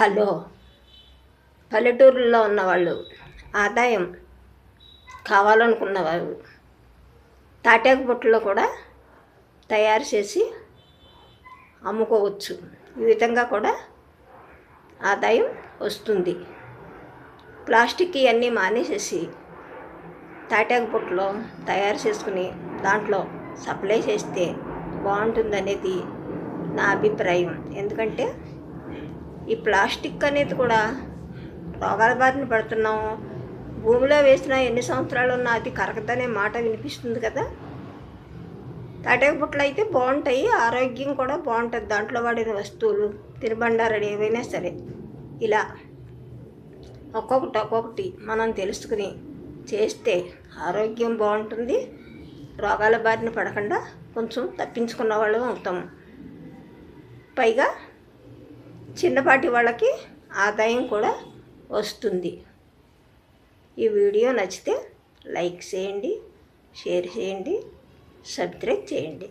Hello. పల్లెటూరులో ఉన్నవాళ్ళు ఆదాయం కావాలనుకున్నవారు తాటాకు బుట్టలో కూడా తయారు చేసి అమ్ముకోవచ్చు. ఈ విధంగా కూడా ఆదాయం వస్తుంది. ప్లాస్టిక్ ఇవన్నీ మానేసేసి తాటాకు బుట్టలో తయారు చేసుకుని దాంట్లో సప్లై చేస్తే బాగుంటుందనేది నా అభిప్రాయం. ఎందుకంటే ఈ ప్లాస్టిక్ అనేది కూడా రోగాల బారిన పడుతున్నాము భూమిలో వేసిన ఎన్ని సంవత్సరాలు ఉన్నా అది కరగదనే మాట వినిపిస్తుంది కదా. తాటాకు బుట్టలు అయితే బాగుంటాయి ఆరోగ్యం కూడా బాగుంటుంది. దాంట్లో వాడిన వస్తువులు తినబండారాలు ఏవైనా సరే. ఇలా ఒక్కొక్కటి ఒక్కొక్కటి మనం తెలుసుకుని చేస్తే ఆరోగ్యం బాగుంటుంది. రోగాల బారిన పడకుండా కొంచెం తప్పించుకున్న వాళ్ళం అవుతాము పైగా చిన్నపాటి వాళ్ళకి ఆదాయం కూడా వస్తుంది. ఈ వీడియో నచ్చితే లైక్ చేయండి షేర్ చేయండి సబ్స్క్రైబ్ చేయండి.